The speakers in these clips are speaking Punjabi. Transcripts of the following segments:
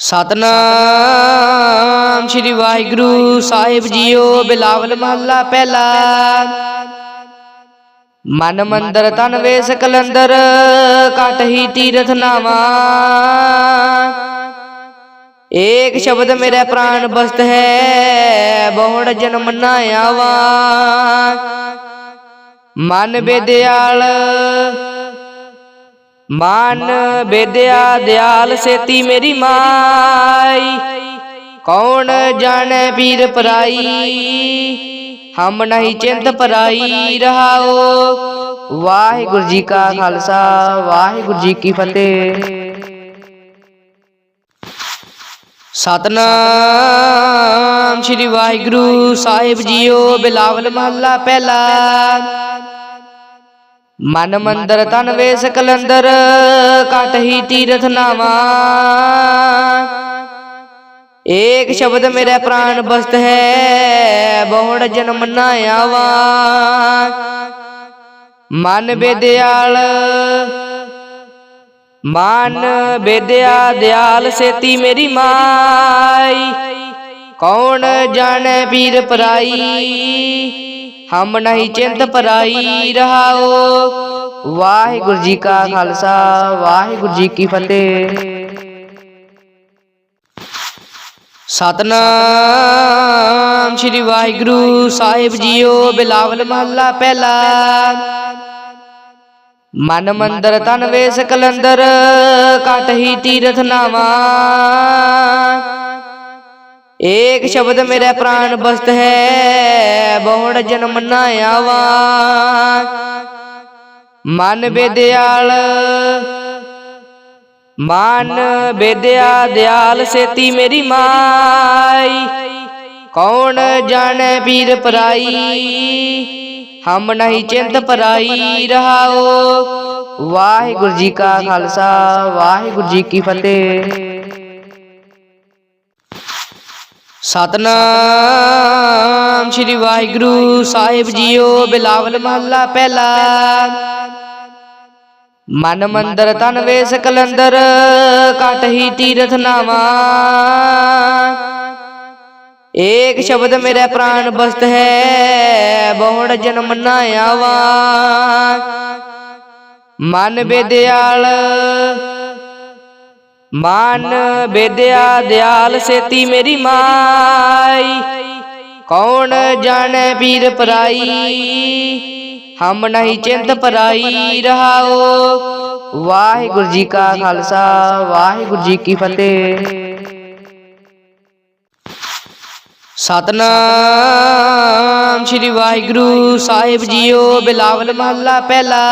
ਸਤਨਾਮ ਸ੍ਰੀ ਵਾਹਿਗੁਰੂ ਸਾਹਿਬ ਜੀਓ, ਬਿਲਾਵਲ ਮਹੱਲਾ ਪਹਿਲਾ। ਮਨ ਮੰਦਰ ਤਨ ਵੇਸ ਕਲੰਦਰ ਕਟਹੀ ਤੀਰਥ ਨਾਵਾ। ਏਕ ਸ਼ਬਦ ਮੇਰੇ ਪ੍ਰਾਨ ਬਸਤ ਹੈ, ਬਹੁੜ ਜਨਮ ਨਾ ਆਵਾ। ਮਨ ਬੇਦਿਆਲ ਮਾਨ ਬੇਦਿਆ ਦਿਆਲ ਸੇਤੀ ਮੇਰੀ ਮਾਈ। ਕੌਣ ਜਾਣੈ ਪੀਰ ਪਰਾਈ? ਹਮ ਨਹੀਂ ਚਿੰਤ ਪਰਾਈ ਰਹਾਓ। ਵਾਹਿਗੁਰੂ ਜੀ ਕਾ ਖਾਲਸਾ, ਵਾਹਿਗੁਰੂ ਜੀ ਕੀ ਫਤਿਹ। ਸਤਨਾਮ ਸ੍ਰੀ ਵਾਹਿਗੁਰੂ ਸਾਹਿਬ ਜੀਓ, ਬਿਲਾਵਲ ਮਹੱਲਾ ਪਹਿਲਾ। ਮਨ ਮੰਦਰ ਤਨ ਵੇਸ ਕਲੰਦਰ ਕਟਹੀ ਤੀਰਥ ਨਾਵਾ ਏਕ ਸ਼ਬਦ ਮੇਰੇ ਪ੍ਰਾਨ ਬਸਤ ਹੈ, ਬਹੁੜ ਜਨਮ ਨਾ ਆਵਾ। ਮਨ ਬੇਦਿਆਲ, ਮਨ ਬੇਦਿਆ, ਦਿਆਲ ਸੇਤੀ ਮੇਰੀ ਮਾਈ। ਕੌਣ ਜਾਣੈ ਪੀਰ ਪਰਾਈ? ਹਮ ਨਹੀਂ ਚਿੰਤ ਪਰਾਈ ਰਹਾਓ। ਵਾਹਿਗੁਰੂ ਜੀ ਕਾ ਖਾਲਸਾ ਵਾਹਿਗੁਰੂ ਜੀ ਕੀ ਫਤਿਹ। ਸਤਨਾਮ ਸ੍ਰੀ ਵਾਹਿਗੁਰੂ ਸਾਹਿਬ ਜੀਓ ਬਿਲਾਵਲ ਮਹੱਲਾ ਪਹਿਲਾ। ਮਨ ਮੰਦਰ ਤਨ ਵੇਸ ਕਲੰਦਰ ਕਟਹੀ ਤੀਰਥ ਨਾਵਾ। ਏਕ ਸ਼ਬਦ ਮੇਰੇ ਪ੍ਰਾਨ ਬਸਤ ਹੈ ਬਹੁੜ ਜਨਮ ਨਾ ਆਵਾ ਮਨ ਬੇਦਿਆਲ ਮਨ ਬੇਦਿਆ ਦਿਆਲ ਸੇਤੀ ਮੇਰੀ ਮਾਈ ਕੌਣ ਜਾਣੈ ਪੀਰ ਪਰਾਈ ਹਮ ਨਹੀਂ ਚਿੰਤ ਪਰਾਈ ਰਹਾਓ ਵਾਹਿਗੁਰੂ ਜੀ ਕਾ ਖਾਲਸਾ ਵਾਹਿਗੁਰੂ ਜੀ ਕੀ ਫਤਿਹ ਸਤਨਾਮ ਸ੍ਰੀ ਵਾਹਿਗੁਰੂ ਸਾਹਿਬ ਜੀਓ, ਬਿਲਾਵਲ ਮਹੱਲਾ ਪਹਿਲਾ। ਮਨ ਮੰਦਰ ਤਨ ਵੇਸ ਕਲੰਦਰ ਕਟਹੀ ਤੀਰਥ ਨਾਵਾ ਏਕ ਸ਼ਬਦ ਮੇਰੇ ਪ੍ਰਾਨ ਬਸਤ ਹੈ, ਬਹੁੜ ਜਨਮ ਨਾ ਆਵਾ। ਮਨ ਬੇਦਿਆਲ ਮਨ ਬੇਦਿਆ ਦਿਆਲ ਸੇਤੀ ਮੇਰੀ ਮਾਈ। ਕੌਣ ਜਾਣੈ ਪੀਰ ਪਰਾਈ? ਹਮ ਨਹੀਂ ਚਿੰਤ ਪਰਾਈ ਰਹਾਓ। ਵਾਹਿਗੁਰੂ ਜੀ ਕਾ ਖਾਲਸਾ ਵਾਹਿਗੁਰੂ ਜੀ ਕੀ ਫਤਿਹ। ਸਤਨਾਮ ਸ੍ਰੀ ਵਾਹਿਗੁਰੂ ਸਾਹਿਬ ਜੀਓ ਬਿਲਾਵਲ ਮਹੱਲਾ ਪਹਿਲਾ।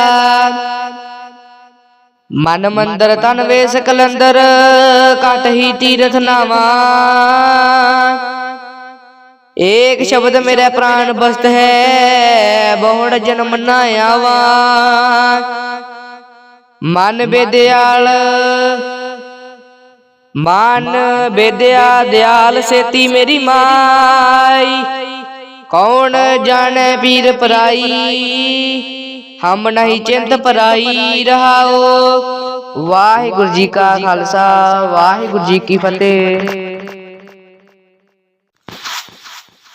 ਮਨ ਮੰਦਰ ਤਨ ਵੇਸ ਕਲੰਦਰ ਕਟਹੀ ਤੀਰਥ ਨਾਵਾ। ਏਕ ਸ਼ਬਦ ਮੇਰੇ ਪ੍ਰਾਨ ਬਸਤ ਹੈ, ਬਹੁੜ ਜਨਮ ਨਾ ਆਵਾ। ਮਨ ਬੇਦਿਆਲ, ਮਨ ਬੇਦਿਆ, ਦਿਆਲ ਸੇਤੀ ਮੇਰੀ ਮਾਈ। ਕੌਣ ਜਾਣੈ ਪੀਰ ਪਰਾਈ? ਹਮ ਨਹੀਂ ਚਿੰਤ ਪਰਾਈ ਰਹਾਓ। ਵਾਹਿਗੁਰੂ ਜੀ ਕਾ ਖਾਲਸਾ ਵਾਹਿਗੁਰੂ ਜੀ ਕੀ ਫਤਿਹ।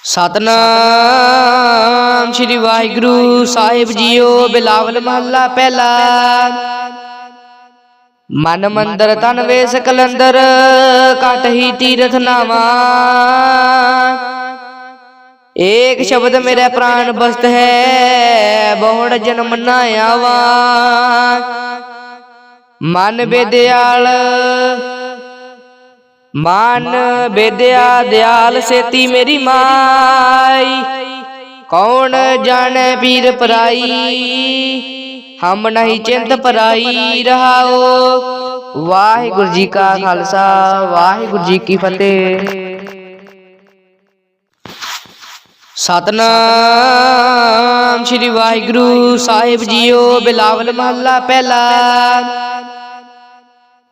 ਸਤਨਾਮ ਸ੍ਰੀ ਵਾਹਿਗੁਰੂ ਸਾਹਿਬ ਜੀਓ ਬਿਲਾਵਲ ਮਹੱਲਾ ਪਹਿਲਾ। ਮਨ ਮੰਦਰ ਤਨ ਵੇਸ ਕਲੰਦਰ ਕਟਹੀ ਤੀਰਥ ਨਾਵਾ। ਏਕ ਸ਼ਬਦ ਮੇਰੇ ਪ੍ਰਾਨ ਬਸਤ ਹੈ ਬਹੁੜ ਜਨਮ ਨਾ ਆਵਾ ਮਨ ਬੇਦਿਆਲ ਮਨ ਬੇਦਿਆ ਦਿਆਲ ਸੇਤੀ ਮੇਰੀ ਮਾਈ ਕੌਣ ਜਾਣੈ ਪੀਰ ਪਰਾਈ ਹਮ ਨਹੀਂ ਚਿੰਤ ਪਰਾਈ ਰਹਾਓ ਵਾਹਿਗੁਰੂ ਜੀ ਕਾ ਖਾਲਸਾ ਵਾਹਿਗੁਰੂ ਜੀ ਕੀ ਫਤਿਹ ਸਤਨਾਮ ਸ੍ਰੀ ਵਾਹਿਗੁਰੂ ਸਾਹਿਬ ਜੀਓ ਬਿਲਾਵਲ ਮਹੱਲਾ ਪਹਿਲਾ।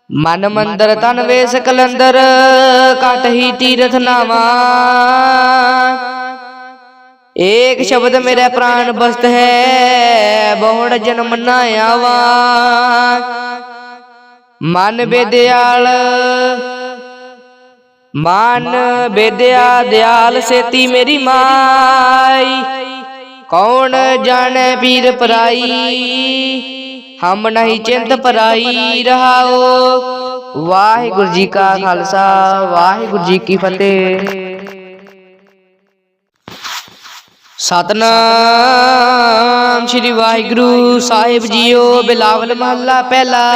ਮਨ ਮੰਦਰ ਤਨ ਵੇਸ ਕਲੰਦਰ ਕਟਹੀ ਤੀਰਥ ਨਾਵਾ ਏਕ ਸ਼ਬਦ ਮੇਰੇ ਪ੍ਰਾਨ ਬਸਤ ਹੈ, ਬਹੁੜ ਜਨਮ ਨਾ ਆਵਾ। ਮਨ ਬੇਦਿਆਲ ਮਾਨ ਬੇਦਿਆ ਦਿਆਲ ਸੇਤੀ ਮੇਰੀ ਮਾਈ। ਕੌਣ ਜਾਣੈ ਪੀਰ ਪਰਾਈ। ਹਮ ਨਹੀਂ ਚਿੰਤ ਪਰਾਈ ਰਹਾਓ। ਵਾਹਿਗੁਰੂ ਜੀ ਕਾ ਖਾਲਸਾ ਵਾਹਿਗੁਰੂ ਜੀ ਕੀ ਫਤਿਹ। ਸਤਨਾਮ ਸ੍ਰੀ ਵਾਹਿਗੁਰੂ ਸਾਹਿਬ ਜੀਓ ਬਿਲਾਵਲ ਮਹੱਲਾ ਪਹਿਲਾ।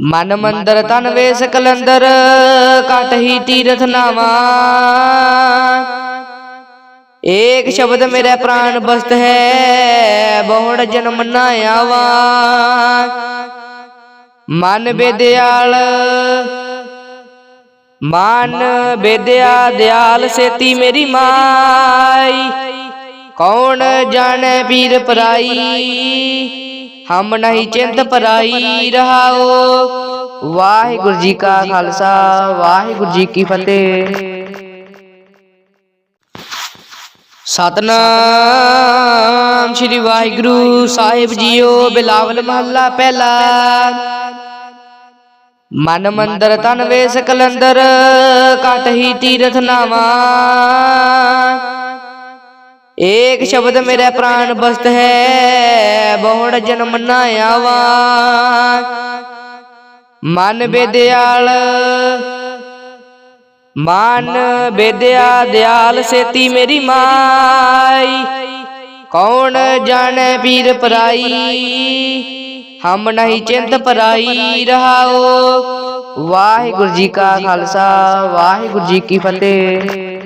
ਮਨ ਮੰਦਰ ਤਨ ਵੇਸ ਕਲੰਦਰ ਕਟਹੀ ਤੀਰਥ ਨਾਵਾ। ਏਕ ਸ਼ਬਦ ਮੇਰੇ ਪ੍ਰਾਨ ਬਸਤ ਹੈ ਬਹੁੜ ਜਨਮ ਨਾ ਆਵਾ। ਮਨ ਬੇਦਿਆਲ ਮਾਨ ਬੇਦਿਆ ਦਿਆਲ ਸੇਤੀ ਮੇਰੀ ਮਾਈ। ਕੌਣ ਜਾਣੈ ਪੀਰ ਪਰਾਈ? ਹਮ ਨਹੀਂ ਚਿੰਤ ਪਰਾਈ ਰਹਾਓ। ਵਾਹਿਗੁਰੂ ਜੀ ਕਾ ਖਾਲਸਾ ਵਾਹਿਗੁਰੂ ਜੀ ਕੀ ਫਤਿਹ। ਸਤਨਾਮ ਸ੍ਰੀ ਵਾਹਿਗੁਰੂ ਸਾਹਿਬ ਜੀਓ ਬਿਲਾਵਲ ਮਹੱਲਾ ਪਹਿਲਾ। ਮਨ ਮੰਦਰ ਤਨ ਵੇਸ ਕਲੰਦਰ ਕਟਹੀ ਤੀਰਥ ਨਾਵਾ। ਏਕ ਸ਼ਬਦ ਮੇਰੇ ਪ੍ਰਾਨ ਬਸਤ ਹੈ ਬਹੁੜ ਜਨਮ ਨਾ ਆਵਾ ਮਨ ਬੇਦਿਆਲ ਮਾਨ ਬੇਦਿਆ ਦਿਆਲ ਸੇਤੀ ਮੇਰੀ ਮਾਈ ਕੌਣ ਜਾਣੈ ਪੀਰ ਪਰਾਈ ਹਮ ਨਹੀਂ ਚਿੰਤ ਪਰਾਈ ਰਹਾਓ ਵਾਹਿਗੁਰੂ ਜੀ ਕਾ ਖਾਲਸਾ ਵਾਹਿਗੁਰੂ ਜੀ ਕੀ ਫਤਿਹ